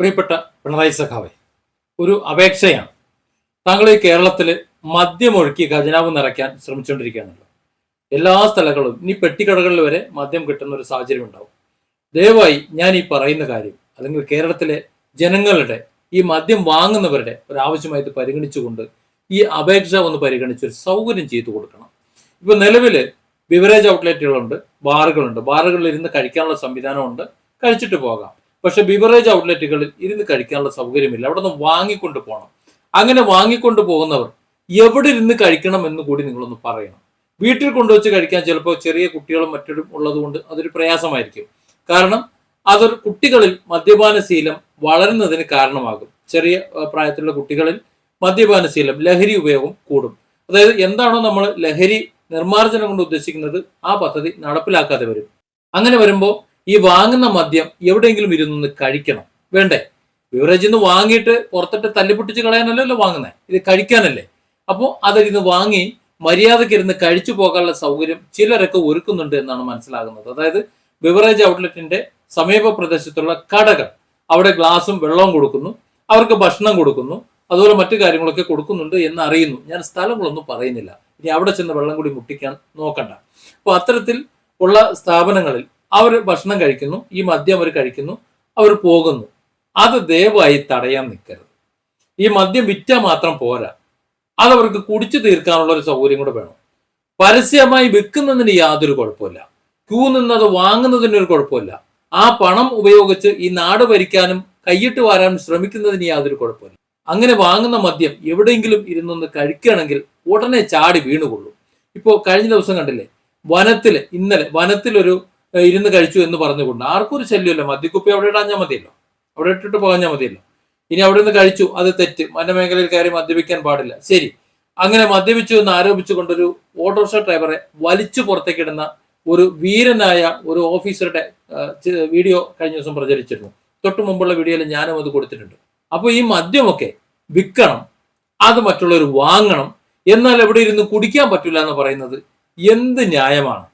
പ്രിയപ്പെട്ട പിണറായി സഖാവെ ഒരു അപേക്ഷയാണ്. താങ്കൾ ഈ കേരളത്തിൽ മദ്യമൊഴുക്കി ഖജനാവ് നിറയ്ക്കാൻ ശ്രമിച്ചുകൊണ്ടിരിക്കുകയാണല്ലോ. എല്ലാ സ്ഥലങ്ങളും ഇനി പെട്ടിക്കടകളിൽ വരെ മദ്യം കിട്ടുന്ന ഒരു സാഹചര്യം ഉണ്ടാവും. ദയവായി ഞാൻ ഈ പറയുന്ന കാര്യം അല്ലെങ്കിൽ കേരളത്തിലെ ജനങ്ങളുടെ ഈ മദ്യം വാങ്ങുന്നവരുടെ ഒരു ആവശ്യമായിട്ട് പരിഗണിച്ചുകൊണ്ട് ഈ അപേക്ഷ ഒന്ന് പരിഗണിച്ച് ഒരു സൗകര്യം ചെയ്തു കൊടുക്കണം. ഇപ്പൊ നിലവിൽ ബിവറേജ് ഔട്ട്ലെറ്റുകളുണ്ട് ബാറുകളുണ്ട്. ബാറുകളിൽ ഇരുന്ന് കഴിക്കാനുള്ള സംവിധാനമുണ്ട്. കഴിച്ചിട്ട് പോകാം. പക്ഷെ ബിവറേജ് ഔട്ട്ലെറ്റുകളിൽ ഇരുന്ന് കഴിക്കാനുള്ള സൗകര്യമില്ല. അവിടെ നിന്ന് വാങ്ങിക്കൊണ്ട് പോകണം അങ്ങനെ വാങ്ങിക്കൊണ്ട് പോകുന്നവർ എവിടെ ഇരുന്ന് കഴിക്കണം എന്ന് കൂടി നിങ്ങളൊന്ന് പറയണം. വീട്ടിൽ കൊണ്ടുവച്ച് കഴിക്കാൻ ചിലപ്പോൾ ചെറിയ കുട്ടികളും മറ്റും ഉള്ളത് കൊണ്ട് അതൊരു പ്രയാസമായിരിക്കും. കാരണം അതൊരു കുട്ടികളിൽ മദ്യപാന ശീലം വളരുന്നതിന് കാരണമാകും. ചെറിയ പ്രായത്തിലുള്ള കുട്ടികളിൽ മദ്യപാന ശീലം ലഹരി ഉപയോഗം കൂടും. അതായത് എന്താണോ നമ്മൾ ലഹരി നിർമ്മാർജനം കൊണ്ട് ഉദ്ദേശിക്കുന്നത് ആ പദ്ധതി നടപ്പിലാക്കാതെ വരും. അങ്ങനെ വരുമ്പോൾ ഈ വാങ്ങുന്ന മദ്യം എവിടെയെങ്കിലും ഇരുന്ന് കഴിക്കണം. വേണ്ടേ? ബിവറേജിൽ നിന്ന് വാങ്ങിയിട്ട് പുറത്തിട്ട് തല്ലിപ്പൊട്ടിച്ച് കളയാനല്ലല്ലോ വാങ്ങുന്നത് ഇത് കഴിക്കാനല്ലേ. അപ്പോൾ അതിരുന്ന് വാങ്ങി മര്യാദയ്ക്ക് ഇരുന്ന് കഴിച്ചു പോകാനുള്ള സൗകര്യം ചിലരൊക്കെ ഒരുക്കുന്നുണ്ട് എന്നാണ് മനസ്സിലാകുന്നത്. അതായത് ബിവറേജ് ഔട്ട്ലെറ്റിന്റെ സമീപ പ്രദേശത്തുള്ള കടകൾ. അവിടെ ഗ്ലാസും വെള്ളവും കൊടുക്കുന്നു. അവർക്ക് ഭക്ഷണം കൊടുക്കുന്നു. അതുപോലെ മറ്റു കാര്യങ്ങളൊക്കെ കൊടുക്കുന്നുണ്ട് എന്ന് അറിയുന്നു ഞാൻ സ്ഥലങ്ങളൊന്നും പറയുന്നില്ല. ഇനി അവിടെ ചെന്ന് വെള്ളം കൂടി മുട്ടിക്കാൻ നോക്കണ്ട. അപ്പോൾ അത്തരത്തിൽ ഉള്ള സ്ഥാപനങ്ങളിൽ അവർ ഭക്ഷണം കഴിക്കുന്നു ഈ മദ്യം അവർ കഴിക്കുന്നു അവർ പോകുന്നു. അത് ദയവായി തടയാൻ നിൽക്കരുത്. ഈ മദ്യം വിറ്റാൽ മാത്രം പോരാ. അതവർക്ക് കുടിച്ചു തീർക്കാനുള്ള ഒരു സൗകര്യം കൂടെ വേണം. പരസ്യമായി വിൽക്കുന്നതിന് യാതൊരു കുഴപ്പമില്ല. ക്യൂ നിന്നത് വാങ്ങുന്നതിന് ഒരു കുഴപ്പമില്ല. ആ പണം ഉപയോഗിച്ച് ഈ നാട് ഭരിക്കാനും കൈയിട്ട് വാരാനും ശ്രമിക്കുന്നതിന് യാതൊരു കുഴപ്പമില്ല. അങ്ങനെ വാങ്ങുന്ന മദ്യം എവിടെയെങ്കിലും ഇരുന്നൊന്ന് കഴിക്കുകയാണെങ്കിൽ ഉടനെ ചാടി വീണുകൊള്ളും. ഇപ്പോൾ കഴിഞ്ഞ ദിവസം കണ്ടില്ലേ? വനത്തിൽ ഇന്നലെ വനത്തിലൊരു ഇരുന്ന് കഴിച്ചു എന്ന് പറഞ്ഞുകൊണ്ട് ആർക്കും ഒരു ശല്യമല്ല. മദ്യക്കുപ്പി അവിടെ ഇടാഞ്ഞാൽ മതിയല്ലോ. അവിടെ ഇട്ടിട്ട് പോകാഞ്ഞാൽ മതിയല്ലോ. ഇനി അവിടെ നിന്ന് കഴിച്ചു അത് തെറ്റ്. വനമേഖലയിൽ കയറി മദ്യപിക്കാൻ പാടില്ല. ശരി. അങ്ങനെ മദ്യപിച്ചു എന്ന് ആരോപിച്ചുകൊണ്ടൊരു ഓട്ടോറിക്ഷ ഡ്രൈവറെ വലിച്ചു പുറത്തേക്കിടുന്ന ഒരു വീരനായ ഒരു ഓഫീസറുടെ വീഡിയോ കഴിഞ്ഞ ദിവസം പ്രചരിച്ചിരുന്നു. തൊട്ടു മുമ്പുള്ള വീഡിയോയിൽ ഞാനും അത് കൊടുത്തിട്ടുണ്ട്. അപ്പോൾ ഈ മദ്യമൊക്കെ വിൽക്കണം അത് മറ്റുള്ളവർ വാങ്ങണം എന്നാൽ എവിടെ ഇരുന്ന് കുടിക്കാൻ പറ്റില്ല എന്ന് പറയുന്നത് എന്ത് ന്യായമാണ്?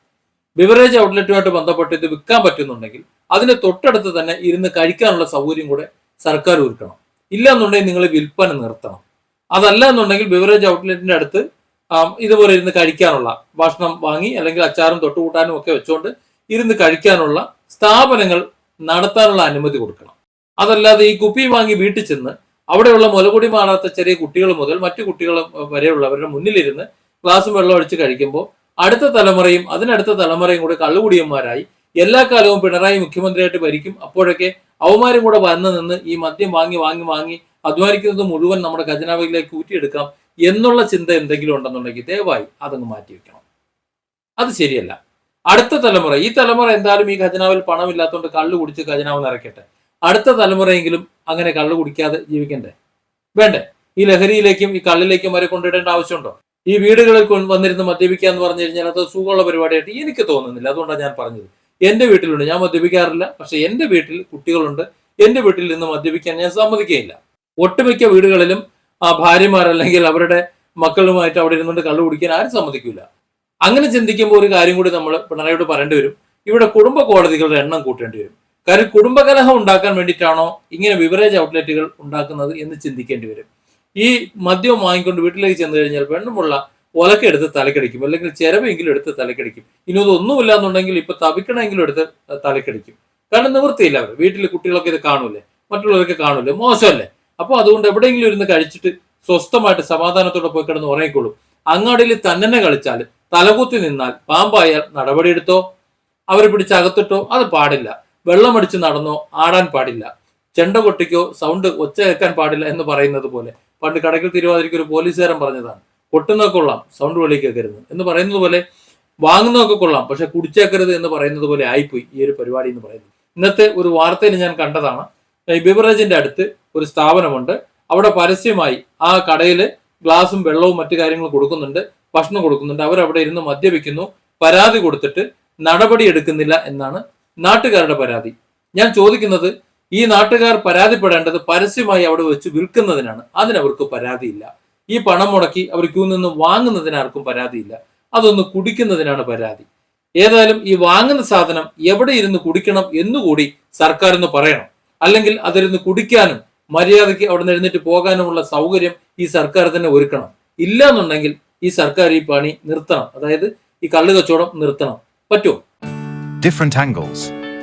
ബിവറേജ് ഔട്ട്ലെറ്റുമായിട്ട് ബന്ധപ്പെട്ട് ഇത് വിൽക്കാൻ പറ്റുന്നുണ്ടെങ്കിൽ അതിന് തൊട്ടടുത്ത് തന്നെ ഇരുന്ന് കഴിക്കാനുള്ള സൗകര്യം കൂടെ സർക്കാർ ഒരുക്കണം. ഇല്ല എന്നുണ്ടെങ്കിൽ നിങ്ങൾ വിൽപ്പന നിർത്തണം. അതല്ല എന്നുണ്ടെങ്കിൽ ബിവറേജ് ഔട്ട്ലെറ്റിന്റെ അടുത്ത് ഇതുപോലെ ഇരുന്ന് കഴിക്കാനുള്ള ഭക്ഷണം വാങ്ങി അല്ലെങ്കിൽ അച്ചാറും തൊട്ടുകൂട്ടാനും ഒക്കെ വെച്ചുകൊണ്ട് ഇരുന്ന് കഴിക്കാനുള്ള സ്ഥാപനങ്ങൾ നടത്താനുള്ള അനുമതി കൊടുക്കണം. അതല്ലാതെ ഈ കുപ്പി വാങ്ങി വീട്ടിൽ ചെന്ന് അവിടെയുള്ള മുലകുടി മാറാത്ത ചെറിയ കുട്ടികൾ മുതൽ മറ്റു കുട്ടികൾ വരെയുള്ളവരുടെ മുന്നിലിരുന്ന് ഗ്ലാസ് വെള്ളം ഒഴിച്ച് കഴിക്കുമ്പോൾ അടുത്ത തലമുറയും അതിനടുത്ത തലമുറയും കൂടെ കള്ളുകുടിയന്മാരായി എല്ലാ കാലവും പിണറായി മുഖ്യമന്ത്രിയായിട്ട് ഭരിക്കും. അപ്പോഴൊക്കെ അവന്മാരും കൂടെ വന്നു നിന്ന് ഈ മദ്യം വാങ്ങി വാങ്ങി വാങ്ങി അധ്വാനിക്കുന്നത് മുഴുവൻ നമ്മുടെ ഖജനാവിലേക്ക് ഊറ്റിയെടുക്കാം എന്നുള്ള ചിന്ത എന്തെങ്കിലും ഉണ്ടെന്നുണ്ടെങ്കിൽ ദയവായി അതങ്ങ് മാറ്റി വെക്കണം. അത് ശരിയല്ല. അടുത്ത തലമുറ ഈ തലമുറ എന്തായാലും ഈ ഖജനാവിൽ പണമില്ലാത്തതുകൊണ്ട് കള്ളു കുടിച്ച് ഖജനാവ് നിറയ്ക്കട്ടെ അടുത്ത തലമുറയെങ്കിലും അങ്ങനെ കള്ളു കുടിക്കാതെ ജീവിക്കണ്ടേ? വേണ്ടേ? ഈ ലഹരിയിലേക്കും ഈ കള്ളിലേക്കും വരെ കൊണ്ടിടേണ്ട ആവശ്യമുണ്ടോ? ഈ വീടുകളിൽ കൊണ്ട് വന്നിരുന്ന് മദ്യപിക്കുക എന്ന് പറഞ്ഞു കഴിഞ്ഞാൽ അത് സുഖമുള്ള പരിപാടിയായിട്ട് എനിക്ക് തോന്നുന്നില്ല. അതുകൊണ്ടാണ് ഞാൻ പറഞ്ഞത്. എന്റെ വീട്ടിലുണ്ട്. ഞാൻ മദ്യപിക്കാറില്ല. പക്ഷെ എന്റെ വീട്ടിൽ കുട്ടികളുണ്ട്. എന്റെ വീട്ടിൽ നിന്ന് മദ്യപിക്കാൻ ഞാൻ സമ്മതിക്കുകയില്ല. ഒട്ടുമിക്ക വീടുകളിലും ആ ഭാര്യമാർ അല്ലെങ്കിൽ അവരുടെ മക്കളുമായിട്ട് അവിടെ ഇരുന്നുകൊണ്ട് കള്ളു കുടിക്കാൻ ആരും സമ്മതിക്കില്ല അങ്ങനെ ചിന്തിക്കുമ്പോൾ ഒരു കാര്യം കൂടി നമ്മൾ പിണറായിയോട് പറയേണ്ടി വരും. ഇവിടെ കുടുംബ കോടതികളുടെ എണ്ണം കൂട്ടേണ്ടി വരും. കാര്യം കുടുംബകലഹം ഉണ്ടാക്കാൻ വേണ്ടിയിട്ടാണോ ഇങ്ങനെ ബിവറേജ് ഔട്ട്ലെറ്റുകൾ ഉണ്ടാക്കുന്നത് എന്ന് ചിന്തിക്കേണ്ടി വരും. ഈ മദ്യം വാങ്ങിക്കൊണ്ട് വീട്ടിലേക്ക് ചെന്ന് കഴിഞ്ഞാൽ പെണ്ണുമുള്ള ഒലക്കെടുത്ത് തലക്കടിക്കും. അല്ലെങ്കിൽ ചിരവെങ്കിലും എടുത്ത് തലക്കടിക്കും. ഇനി ഇതൊന്നുമില്ല എന്നുണ്ടെങ്കിൽ ഇപ്പൊ തവിക്കണമെങ്കിലും എടുത്ത് തലക്കടിക്കും. കാരണം നിവൃത്തിയില്ല അവർ വീട്ടിൽ കുട്ടികളൊക്കെ ഇത് കാണൂലേ മറ്റുള്ളവരൊക്കെ കാണൂലേ മോശമല്ലേ? അപ്പോൾ അതുകൊണ്ട് എവിടെയെങ്കിലും ഇരുന്ന് കഴിച്ചിട്ട് സ്വസ്ഥമായിട്ട് സമാധാനത്തോടെ പോയി കിടന്ന് ഉറങ്ങിക്കോളും. അങ്ങാടിയിൽ തന്നെ കളിച്ചാൽ തലകുത്തി നിന്നാൽ പാമ്പായാൽ നടപടിയെടുത്തോ? അവരെ പിടിച്ച് അകത്തിട്ടോ? അത് പാടില്ല. വെള്ളമടിച്ച് നടന്നോ? ആടാൻ പാടില്ല. ചെണ്ട കൊട്ടിക്കോ സൗണ്ട് ഒച്ച കേൾക്കാൻ പാടില്ല എന്ന് പറയുന്നത് പോലെ. പണ്ട് കടക്കിൽ തിരുവാതിരയ്ക്ക് ഒരു പോലീസുകാരൻ പറഞ്ഞതാണ് കൊട്ടുന്നതൊക്കെ കൊള്ളാം സൗണ്ട് വെളി കേൾക്കരുത് എന്ന് പറയുന്നത് പോലെ വാങ്ങുന്നതൊക്കെ കൊള്ളാം പക്ഷെ കുടിച്ചേക്കരുത് എന്ന് പറയുന്നത് പോലെ ആയിപ്പോയി ഈ ഒരു പരിപാടി എന്ന് പറയുന്നത്. ഇന്നത്തെ ഒരു വാർത്തയിൽ ഞാൻ കണ്ടതാണ് ബിവറേജിന്റെ അടുത്ത് ഒരു സ്ഥാപനമുണ്ട് അവിടെ പരസ്യമായി ആ കടയിൽ ഗ്ലാസും വെള്ളവും മറ്റു കാര്യങ്ങളും കൊടുക്കുന്നുണ്ട് ഭക്ഷണം കൊടുക്കുന്നുണ്ട് അവരവിടെ ഇരുന്ന് മദ്യപിക്കുന്നു പരാതി കൊടുത്തിട്ട് നടപടി എടുക്കുന്നില്ല എന്നാണ് നാട്ടുകാരുടെ പരാതി. ഞാൻ ചോദിക്കുന്നത് ഈ നാട്ടുകാർ പരാതിപ്പെടേണ്ടത് പരസ്യമായി അവിടെ വെച്ച് വിൽക്കുന്നതിനാണ്. അതിനവർക്ക് പരാതിയില്ല. ഈ പണം മുടക്കി അവർ ക്യൂ നിന്ന് വാങ്ങുന്നതിന് ആർക്കും പരാതിയില്ല. അതൊന്ന് കുടിക്കുന്നതിനാണ് പരാതി. ഏതായാലും ഈ വാങ്ങുന്ന സാധനം എവിടെ ഇരുന്ന് കുടിക്കണം എന്നുകൂടി സർക്കാർ എന്ന് പറയണം. അല്ലെങ്കിൽ അതിരുന്ന് കുടിക്കാനും മര്യാദയ്ക്ക് അവിടെ എഴുന്നേറ്റ് പോകാനുമുള്ള സൗകര്യം ഈ സർക്കാർ തന്നെ ഒരുക്കണം. ഇല്ല എന്നുണ്ടെങ്കിൽ ഈ സർക്കാർ ഈ പണി നിർത്തണം. അതായത് ഈ കള്ളു കച്ചവടം നിർത്തണം. പറ്റുമോ? Angles.